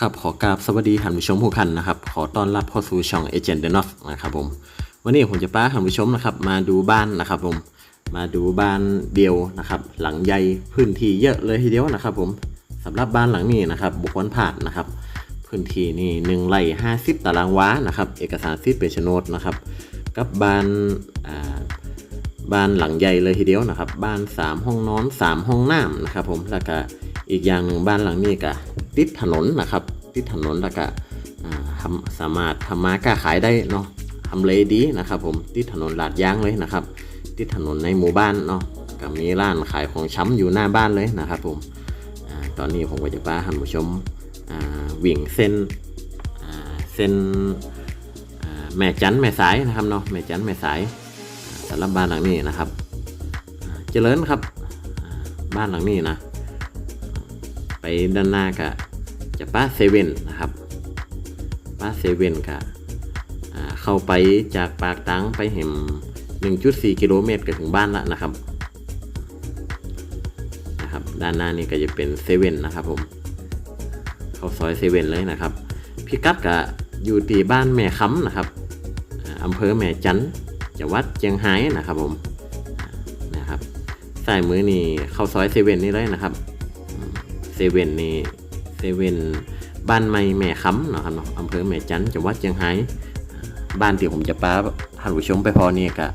ครับขอกราบสวัสดีท่านผู้ชมทุกท่านนะครับ ขอต้อนรับเข้าสู่ช่อง Agent The North นะครับผมวันนี้ผมจะป้าท่านผู้ชมนะครับมาดูบ้านนะครับผมมาดูบ้านเดียวนะครับ หลังใหญ่พื้นที่เยอะเลยทีเดียวนะครับผมสำหรับบ้านหลังนี้นะครับบุคคลผ่านนะครับ พื้นที่นี่หนึ่งไร่ห้าสิบตารางวานะครับ เอกสารสิทธิ์เป็นโฉนดนะครับกับบ้านอ่าบ้านหลังใหญ่เลยทีเดียวนะครับ บ้าน 3 ห้องนอน 3 ห้องน้ำนะครับผมแล้วก็ อีกอย่างหนึ่งบ้านหลังนี้ก็ติดถนนนะครับ ติดถนนแล้วก็ทำสามารถทำมาค้าขายได้เนาะทำเลดีนะครับ ผมติดถนนลาดยางเลยนะครับ ติดถนนในหมู่บ้านเนาะก็มีร้านขายของช้ำอยู่หน้าบ้านเลยนะครับ ผมอตอนนี้ผมก็จะพาท่านผู้ชมวิ่งเส้นเส้นแม่จันแม่สายนะครับเนาะแม่จันแม่สายสำหรับบ้านหลังนี้นะครับ เจริญครับบ้านหลังนี้นะ ไปด้านหน้าก็จะป้าเซเว่นนะครับป้าเซเว่นก็อ่าเข้าไปจากปากตังไปเห็ม1.4 กิโลเมตรก็ถึงบ้านล้วนะครับนะครับ ด้านหน้านี่ก็จะเป็นเซเว่นนะครับผมเข้าซอยเซเว่นเลยนะครับพิกัดก็อยู่ที่บ้านแม่ค้ำนะครับอำเภอแม่จันทน์จังหวัดเชียงรายนะครับผมนะครับสายมือนี่เข้าซอยเซเว่นนี่เลยนะครับ เซเว่นนี่เซเว่นบ้านใหม่แม่ค้ำนะครับเนาะอำเภอแม่จันทน์จังหวัดเชียงรายบ้านที่ผมจะป้าท่านผู้ชมไปพอเนี่ยก็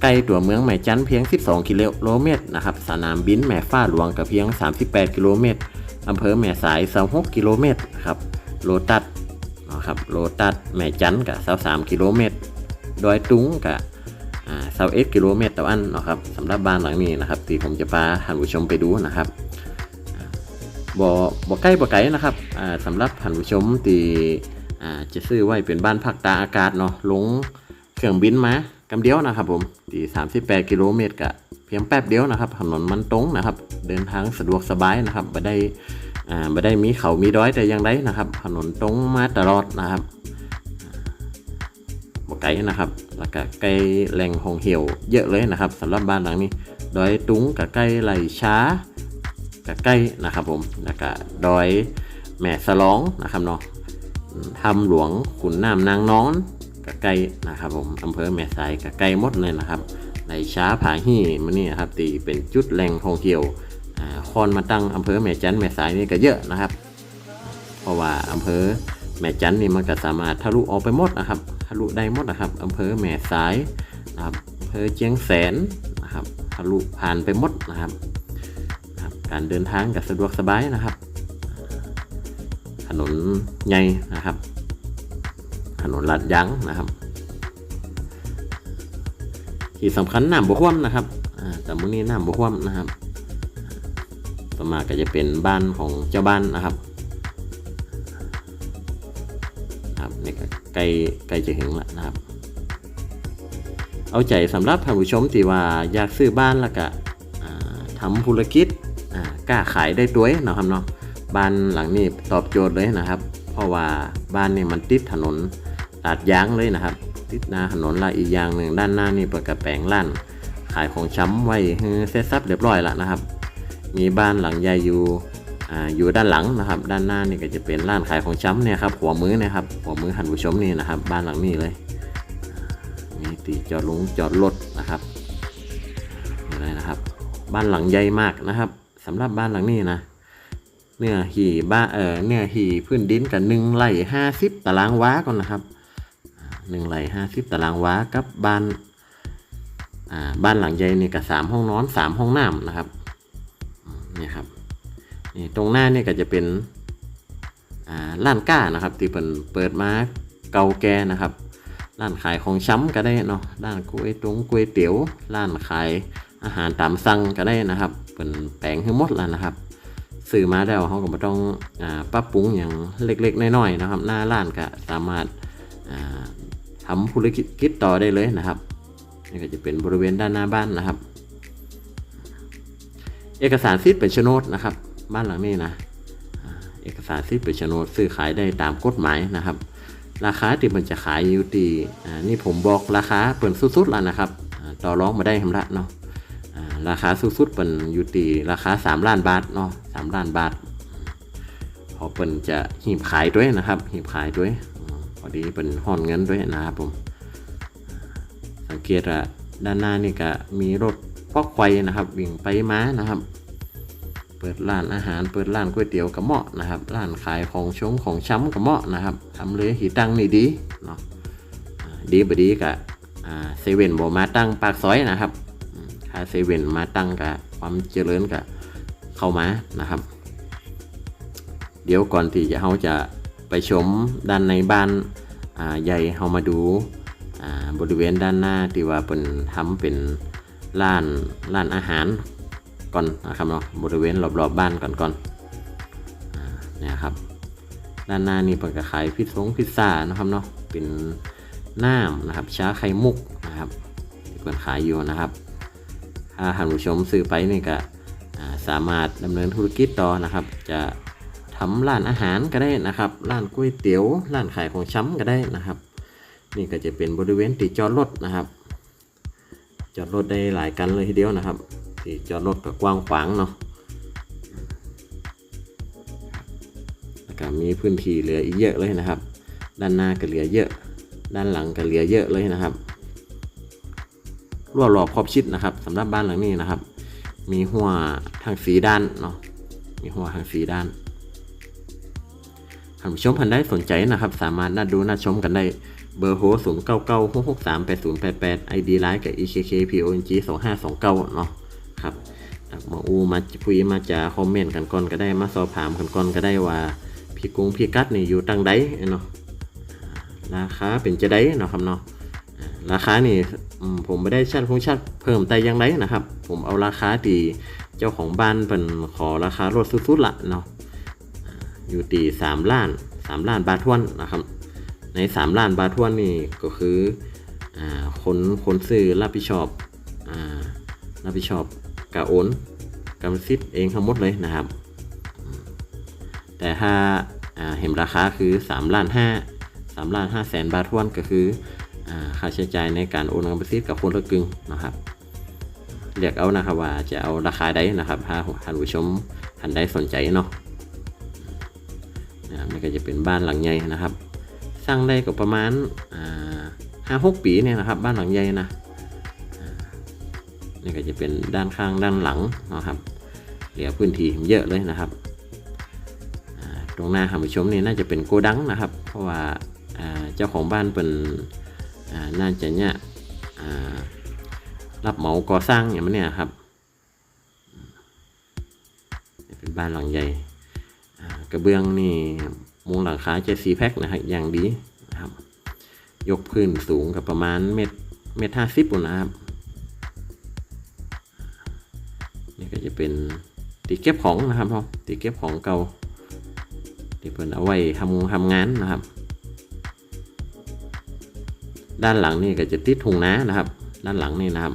ใกล้ตัวเมืองแม่จันทน์เพียง 12 กิโลเมตรนะครับสนามบินแม่ฟ้าหลวงก็เพียง 38 กิโลเมตรอำเภอแม่สาย 26 กิโลเมตรครับโลตัสนะครับโลตัสแม่จันกับ23กิโลเมตรดอยตุงกับอ่า21กิโลเมตรต่ออันนะครับสำหรับบ้านหลังนี้นะครับที่ผมจะพาท่านผู้ชมไปดูนะครับ บ่บ่ใกล้บ่ไกลนะครับอ่าสำหรับท่านผู้ชมที่อ่าจะซื้อไว้เป็นบ้านพักตาอากาศเนาะลงเครื่องบินมากำเดียวนะครับผมที่38กิโลเมตรกะเพียงแป๊บเดียวนะครับถนนมันตรงนะครับ เดินทางสะดวกสบายนะครับไม่ได้อ่าไม่ได้มีเขามีด้อยแต่อยังไดนะครับ ถนนตรงมาตลอดนะครับบ่ไกลนะครับ แล้วก็ใกล้แหล่งหงเหี่ยวเยอะเลยนะครับสำหรับบ้านหลังนี้ดอยตุงกับใกล้ไหลช้า กับใกล้นะครับผมแล้วก็ดอยแม่สลองนะครับเนาะทำหลวงขุนน้ำนางนอนกับใกล้นะครับผมอำเภอแม่สายกับใกล้มดเลยนะครับไหลช้าผาหี่มันนี่ครับตีเป็นจุดแหล่งท่องเที่ยวคอนมาตั้งอำเภอแม่จันแม่สายนี่ก็เยอะนะครับ เพราะว่าอำเภอแม่จันนี่มันก็สามารถทะลุออกไปหมดนะครับทะลุได้หมดนะครับอำเภอแม่สายนะครับอำเภอเชียงแสนนะครับทะลุผ่านไปหมดนะครับ การเดินทางก็สะดวกสบายนะครับ ถนนใหญ่นะครับ ถนนลาดยางนะครับ ที่สำคัญน้ำบุคว่ำนะครับแต่มื้อนี้น้ำบุคว่ำนะครับ ต่อมาก็จะเป็นบ้านของเจ้าบ้านนะครับครับนี่ก็ใกล้ใกล้จะถึงแล้วนะครับ เอาใจสำหรับท่านผู้ชมที่ว่าอยากซื้อบ้านแล้วก็ทำธุรกิจ กล้าขายได้ด้วยนะครับเนาะบ้านหลังนี้ตอบโจทย์เลยนะครับ เพราะว่าบ้านนี่มันติดถนนลาดยางเลยนะครับ ติดหน้าถนนละอีกอย่างหนึ่งด้านหน้านี่เปิดกระแปลงร้าน ขายของช้ำไว้ให้เสร็จสับเรียบร้อยแล้วนะครับ มีบ้านหลังใหญ่อยู่อ่าอยู่ด้านหลังนะครับ ด้านหน้านี่ก็จะเป็นร้านขายของช้ำเนี่ยครับหัวมือนะครับหัวมือหันผู้ชมนี่นะครับ บ้านหลังนี้เลยอ่ามีตีจอดลงจอดรถนะครับนี่เลยนะครับ บ้านหลังใหญ่มากนะครับ สำหรับบ้านหลังนี้นะเนื้อหีบ้านเออเนื้อหีพื้นดินกับหนึ่งไร่ห้าสิบตารางวาก่อนนะครับหนึ่งไร่ห้าสิบตารางวากับบ้านอ่าบ้านหลังใหญ่นี่กับสามห้องนอนสามห้องน้ำนะครับนี่ครับนี่ตรงหน้านี่ก็จะเป็นอ่าร้านก้านะครับที่เปิดเปิดมาเก่าแก่นะครับร้านขายของช้ำก็ได้เนาะร้านก๋วยตงก๋วยเตี๋ยวร้านขาย อาหารตามสั่งก็ได้นะครับเป็นแปลงให้หมดแล้วนะครับซื้อมาแล้วเขาก็ไม่ต้องอปรับปรุงอย่างเล็กๆน้อยๆนะครับ หน้าร้านก็สามารถอ่าทำธุรกิจต่อได้เลยนะครับนี่ก็จะเป็นบริเวณด้านหน้าบ้านนะครับ เอกสารสิทธิ์เป็นโฉนดนะครับ บ้านหลังนี้นะเอกสารสิทธิ์เป็นโฉนดซื้อขายได้ตามกฎหมายนะครับ ราคาที่มันจะขายอยู่ที่นี่ผมบอกราคาเปิดสุดๆแล้วนะครับ ต่อรองมาได้ทำละเนาะ ราคาสุดๆเป็นอยู่ที่ราคา 3 ล้านบาทเนาะสามล้านบาทพอเปิ่นจะหีบขายด้วยนะครับหีบขายด้วยพอดีเป็นห่อนเงินด้วยนะครับผม สังเกตว่าด้านหน้านี่ก็มีรถปอกไฟนะครับ วิ่งไปมานะครับ เปิดร้านอาหาร เปิดร้านก๋วยเตี๋ยวกับเหมาะนะครับร้านขายของชงของช้ำกับเหมาะนะครับทำเลยหีตังนี่ดีเนาะดีบดีกับเซเว่นบมาตั้งปากซอยนะครับ อาเซเว่นมาตั้งกับความเจริญกับเข้ามานะครับ เดี๋ยวก่อนที่จะเราจะไปชมด้านในบ้านใหญ่เรามาดูบริเวณด้านหน้าที่ว่าเป็นทำเป็นร้านร้านอาหารก่อนนะครับเนาะบริเวณรอบๆบบ้านก่อนก่อนอ่าเนี่ยครับด้านหน้านี่เป็นกระขายพิซซ่งพิซซ่านะครับเนาะเป็นน้ำนะครับชาไข่มุกนะครับเป็นขายอยู่นะครับ ถ้าท่านผู้ชมซื้อไปนี่ก็สามารถดำเนินธุรกิจต่อนะครับ จะทำร้านอาหารก็ได้นะครับ ร้านก๋วยเตี๋ยวร้านขายของช้ำก็ได้นะครับ นี่ก็จะเป็นบริเวณที่จอดรถนะครับ จอดรถได้หลายกันเลยทีเดียวนะครับที่จอดรถก็กว้างขวางเนาะก็มีพื้นที่เหลืออีกเยอะเลยนะครับ ด้านหน้าก็เหลือเยอะ ด้านหลังก็เหลือเยอะเลยนะครับ รั่วหลอบขอบชิดนะครับสำหรับบ้านหลังนี้นะครับ มีหัวทางสีด้านเนาะมีหัวทางสีด้านท่านผู้ชมพันได้สนใจนะครับ สามารถนัดดูนัดชมกันได้เบอร์โทรศูนย์เก้าเก้าหกหกสามแปดศูนย์แปดแปดไอดีไลน์กับ EKKPONG สองห้าสองเก้าเนาะครับมาอูมาคุยมาจะคอมเมนต์กันก่อนก็ได้มาสอบถามกันก่อนก็ได้ว่าพี่กุ้งพี่กัดนี่อยู่ตังใดเนาะราคาเป็นจะได้เนาะครับเนาะ ราคานี่ผมไม่ได้ชัดคงชัดเพิ่มแต่อยังไงนะครับ ผมเอาราคาที่เจ้าของบ้านเป็นขอราคาลดสุดๆละเนาะอยู่ตีสามล้านสามล้านบาททวนนะครับ ในสามล้านบาททวนนี่ก็คืออคนคนซื้อรับผิดชอบอ่ารับผิดชอบกะโอนกรรมสิทธิ์เองทั้งหมดเลยนะครับ แต่ถ้าเห็นราคาคือ3ล้าน5 3ล้าน5แสนบาททวนก็คือ ค่าใช้จ่ายในการโอนเงินไปซิกับคนละกึ่งนะครับเรียกเอานะครับว่าจะเอาราคาใดนะครับถ้าท่านผู้ชมท่านใดสนใจเนาะนี่ก็จะเป็นบ้านหลังใหญ่นะครับ สร้างได้ก็ประมาณห้าหกปีเนี่ยนะครับ บ้านหลังใหญ่นะนี่ก็จะเป็นด้านข้างด้านหลังนะครับเหลือพื้นที่เยอะเลยนะครับตรงหน้าท่านผู้ชมนี่น่าจะเป็นโกดังนะครับ เพราะว่าเจ้าของบ้านเป็น น่าจะเนี่ยรับเหมาก่อสร้างอย่างนี้นครับ เป็นบ้านหลังใหญ่กระเบื้องนี่มุงหลังคาจะสีแพ็คนะครับอย่างดีนะครับ ยกพื้นสูงกับประมาณเมตรเมตรห้าสิบนะครับนี่ก็จะเป็นตีเก็บของนะครับพ่อตีเก็บของเก่าที่เพิ่นเอาไว้ทำทำงานนะครับ ด้านหลังนี่ก็จะติดถุงน้านะครับ ด้านหลังนี่นะครับ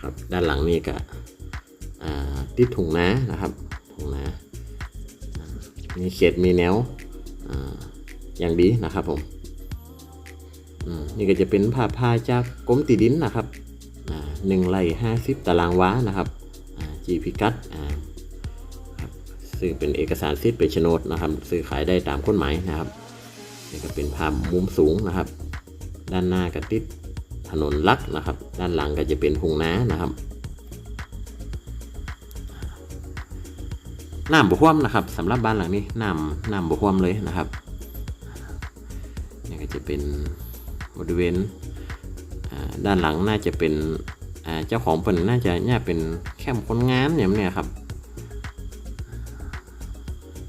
ครับด้านหลังนี่ก็อ่าติดถุงน้านะครับถุงน้าอ่ามีเขตมีแนวอ่าอย่างดีนะครับผมอืมนี่ก็จะเป็นภาพพาจากกรมติดินนะครับอ่าหนึ่งไร่ห้าสิบตารางวานะครับอ่าจีพิกัดอ่าครับซึ่งเป็นเอกสารสิทธิ์เป็นโฉนดนะครับ ซื้อขายได้ตามกฎหมายนะครับ นี่ก็เป็นภาพมุมสูงนะครับ ด้านหน้าก็ติดถนนลักนะครับ ด้านหลังก็จะเป็นทุ่งนานะครับน้ำบกว่ำนะครับสำหรับบ้านหลังนี้น้ำน้ำบกว่ำเลยนะครับนี่ก็จะเป็นบริเวณด้านหลังน่าจะเป็นเจ้าของเป็นน่าจะเนี่ยเป็นแคมป์คนงานเนี่ยเนี่ยครับ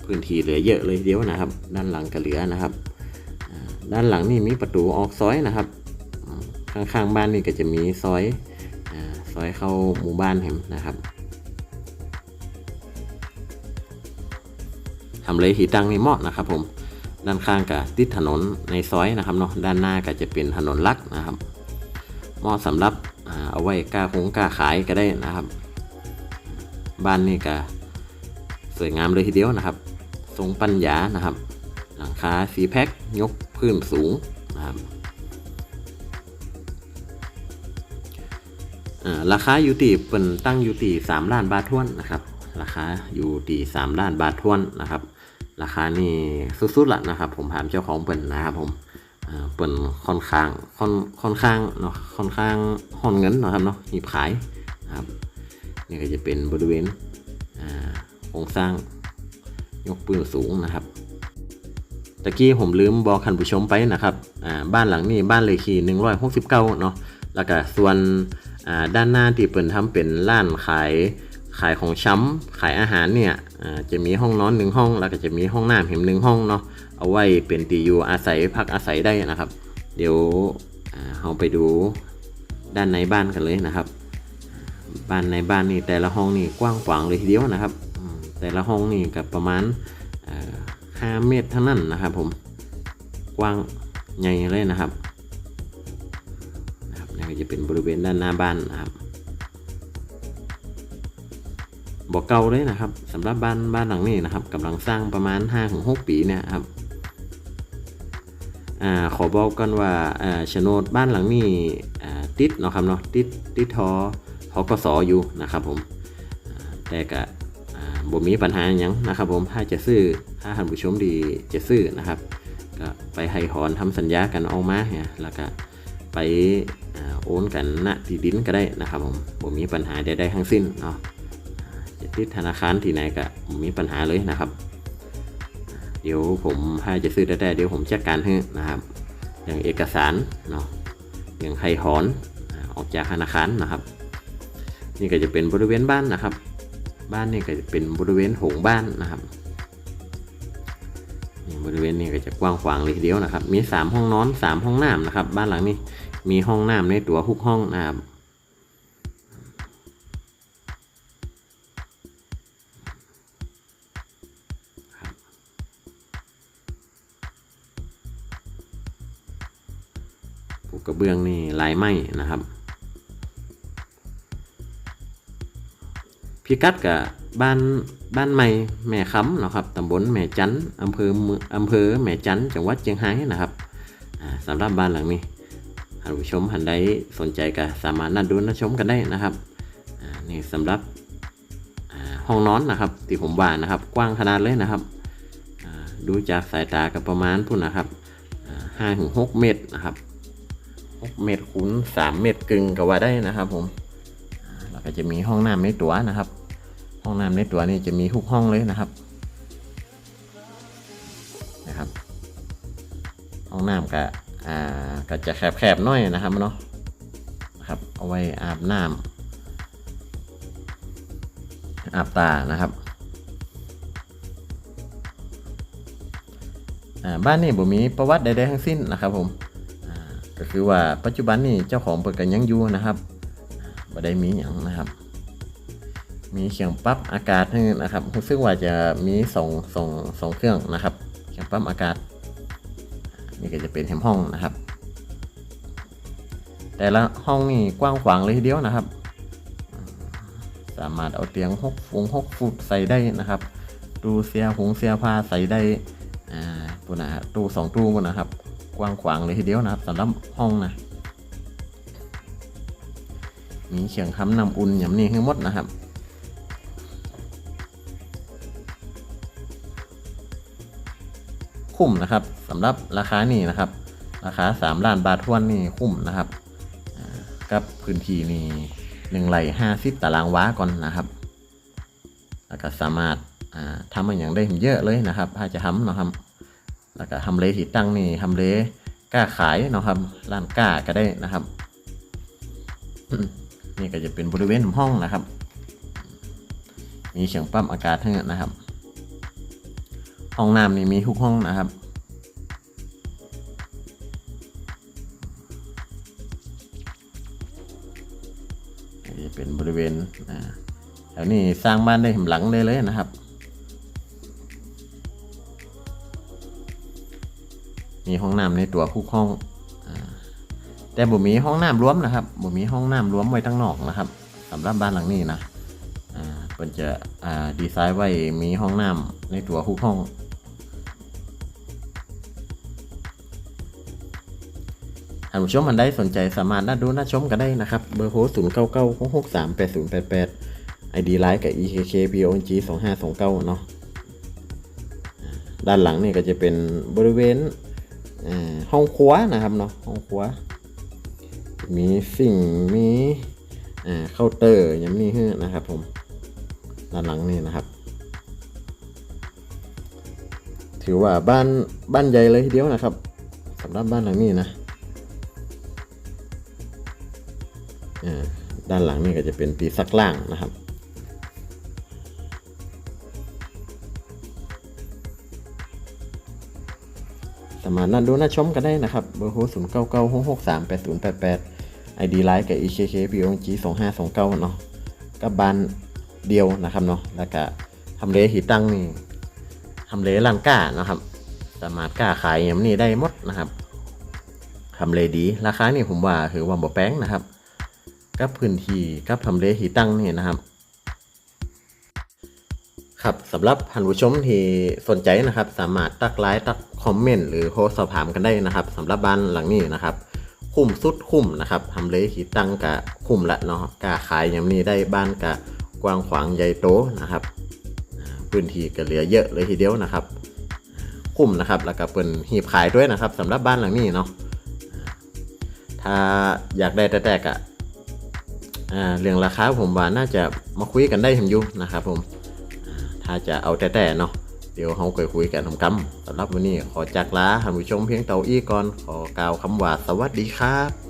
พื้นที่เหลือเยอะเลยเดียวนะครับ ด้านหลังก็เหลือนะครับ ด้านหลังนี่มีประตูออกซอยนะครับ ข้างๆบ้านนี่ก็จะมีซอยซอยเข้าหมู่บ้านเห็นนะครับทำเลหีตังนี่เหมาะนะครับ ผมด้านข้างกับติดถนนในซอยนะครับเนาะด้านหน้าก็จะเป็นถนนลักนะครับเหมาะสำหรับเอาไว้กล้าคงกล้าขายก็ได้นะครับ บ้านนี่ก็สวยงามเลยทีเดียวนะครับ ทรงปัญญานะครับ หลังคาสีแพ็คยกพื้นสูงนะครับราคาอยู่ที่เป็นตั้งอยู่ที่3ล้านบาททวนนะครับ ราคาอยู่ดี3ล้านบาททวนนะครับ ราคานี่สุดๆละนะครับ ผมถามเจ้าของเปิ่นนะครับผมเปิ่นค่อนข้างค่อนค่อนข้างเนาะค่อนข้างห่อนเงินนะครับเนาะหีบขายนะครับนี่ก็จะเป็นบริเวณโครงสร้างยกปืนสูงนะครับ ตะกี้ผมลืมบอกคันผู้ชมไปนะครับอ่าบ้านหลังนี้บ้านเลขที่169เนาะแล้วก็ส่วนอ่าด้านหน้าที่เปิ่นทำเป็นร้านขายขายของช้ำขายอาหารเนี่ยจะมีห้องนอนหนึ่งห้อง แล้วก็จะมีห้องน้ำเห็มหนึ่งห้องเนาะเอาไว้เป็นตีอยู่อาศัยพักอาศัยได้นะครับ เดี๋ยวเราไปดูด้านในบ้านกันเลยนะครับ บ้านในบ้านนี่แต่ละห้องนี่กว้างขวางเลยทีเดียวนะครับ แต่ละห้องนี่กับประมาณ เอ่อห้าเมตรเท่านั้นนะครับผมกว้างใหญ่เลยนะครับนะครับนี่ก็จะเป็นบริเวณด้านหน้าบ้านนะครับบอกเก่าเลยนะครับสำหรับบ้านบ้านหลังนี้นะครับกำลังสร้างประมาณ5-6ปีเนี่ยครับอ่าขอบอกกันว่าอ่าโฉนดบ้านหลังนี้อ่าติดเนาะครับเนาะติดติดทอทกสอยู่นะครับผมแต่ก็ บ่มีปัญหาหยังนะครับ ผมถ้าจะซื้อถ้าท่านผู้ชมดีจะซื้อนะครับก็ไปให้ถอนทำสัญญากันออกมาเนี่ยแล้วก็ไปโอนกันณที่ดินก็ได้นะครับผมบ่มีปัญหาใดๆทั้งสิ้นเนาะจะติดธนาคารที่ไหนก็บ่มีปัญหาเลยนะครับ เดี๋ยวผมถ้าจะซื้อได้เดี๋ยวผมจัดการให้นะครับ อย่างเอกสารเนาะอย่างให้ถอนออกจากธนาคารนะครับ นี่ก็จะเป็นบริเวณบ้านนะครับ บ้านนี่ก็จะเป็นบริเวณโถงบ้านนะครับบริเวณนี้ก็จะกว้างขวางเลยทีเดียวนะครับ มี 3 ห้องนอน 3 ห้องน้ำนะครับ บ้านหลังนี้มีห้องน้ำในตัวทุกห้องนะครับครับปูกระเบื้องนี่ลายไม้นะครับ พิกัดกับบ้านบ้านใหม่แม่ค้ำนะครับตำบลแม่จันอำเภออำเภอแม่จันจังหวัดเชียงรายนะครับสำหรับบ้านหลังนี้ท่านผู้ชมท่านใดสนใจก็สามารถนัดดูนัดชมกันได้นะครับนี่สำหรับห้องนอนนะครับที่ผมว่านะครับ กว้างขนาดเลยนะครับดูจากสายตากับประมาณพุ่นนะครับห้าถึงหกเมตรนะครับหกเมตรคูณสามเมตรกึ่งก็ว่าได้นะครับผมแล้วก็จะมีห้องน้ำในตัวนะครับ ห้องน้ำในตัวนี่จะมีทุกห้องเลยนะครับนะครับ ห้องน้ำก็อ่าก็จะแคบๆหน่อยนะครับเนาะนะครับเอาไว้อาบน้ำอาบตานะครับบ้านนี่บ่มีประวัติใดๆทั้งสิ้นนะครับผมก็คือว่าปัจจุบันนี่เจ้าของเปิดกันยังอยู่นะครับบ่ได้มีอย่างนะครับ มีเขียงปรั๊บอากาศให้นะครับรู้สึกว่าจะมีสองสองสองเครื่องนะครับ เขียงปรั๊บอากาศ นี่ก็จะเป็นแฮมห้องนะครับ แต่ละห้องนี่กว้างขวางเลยทีเดียวนะครับ สามารถเอาเตียงหกฟุงหกฟุตใส่ได้นะครับตู้เสียหงเสียผ้าใส่ได้อ่าปุ่นะตู้สองตู้ปุ่นนะครับ กว้างขวางเลยทีเดียวนะครับสำหรับห้องนะมีเขียงคำนำอุ่นอย่างนี้ทั้งหมดนะครับ คุ้มนะครับสำหรับราคานี่นะครับ ราคา 3 ล้านบาททวนนี่คุ้มนะครับกับพื้นที่นี่หนึ่งไร่ห้าสิบตารางวาก่อนนะครับ แล้วก็สามารถอ่าทำอย่างได้เยอะเลยนะครับ ถ้าจะทำเนาะครับ แล้วก็ทำเลที่ตั้งนี่ทำเลกล้าขายเนาะครับร้านกล้าก็ได้นะครับ นี่ก็จะเป็นบริเวณห้องนะครับ มีเสียงปั๊มอากาศทั้งนั้นนะครับ ห้องน้ำนี่มีทุกห้องนะครับ จะเป็นบริเวณแถวนี้สร้างบ้านได้หหลังได้เลยนะครับ มีห้องน้ำในตัวคุกห้องแต่บ่มีห้องน้ำรวมนะครับบ่มีห้องน้ำรวมไว้ทั้งนอกนะครับสำหรับบ้านหลังนี้นะอ่าเพิ่นจะอ่าดีไซน์ไว้มีห้องน้ำในตัวทุกห้อง ท่านผู้ชมมันได้สนใจสามารถนัดดูนัดชมกันได้นะครับ เบอร์โทร0 9 9 6 6 3 8 0 8 8 ID ไลน์กับ EKK BONG 2529เนาะอ่าด้านหลังนี่ก็จะเป็นบริเวณห้องครัวนะครับเนาะห้องครัว มีสิ่งมีเคาน์เตอร์ยังมีให้นะครับผมด้านหลังนี่นะครับ ถือว่าบ้านบ้านใหญ่เลยทีเดียวนะครับสำหรับบ้านหลังนี้นะ ด้านหลังนี่ก็จะเป็นตีซักล่างนะครับ สามารถนั่นดูน่าชมกันได้นะครับ เบอร์โทรศูนย์เก้าเก้าหกหกสามแปดศูนย์แปดแปดไอดีไลน์กับ EKK b o g สองห้าสองเก้าเนาะกับบานเดียวนะครับเนาะแล้วก็ทำเลหีตั้งนี่ทำเลลานก้านะครับ สามารถกล้าขายอย่างนี้ได้หมดนะครับทำเลดี ราคานี่ผมว่าถือว่าบ่แป้งนะครับ กับพื้นที่กับทำเลหีตั้งนี่นะครับ ครับสำหรับท่านผู้ชมที่สนใจนะครับ สามารถตักไลน์ตักคอมเมนต์หรือโทรสอบถามกันได้นะครับสำหรับบ้านหลังนี้นะครับ คุ้มสุดคุ้มนะครับทำเลขีตั้งกะคุ้มละเนาะกล้าขายอย่างนี้ได้บ้านกะกว้างขวางใหญ่โตนะครับ พื้นที่ก็เหลือเยอะเลยทีเดียวนะครับ คุ้มนะครับแล้วก็เปินหีบขายด้วยนะครับสำหรับบ้านหลังนี้เนาะถ้าอยากได้แต่แต่กะ อ่าเรื่องราคาผมว่าน่าจะมาคุยกันได้ถึงอยู่นะครับผมถ้าจะเอาแต่แต่เนาะเดี๋ยวเขาเคยคุยกันทำกำสำหรับวันนี้ขอจากลาท่านผู้ชมเพียงเต่าอี้ก่อนขอกล่าวคำว่าสวัสดีครับ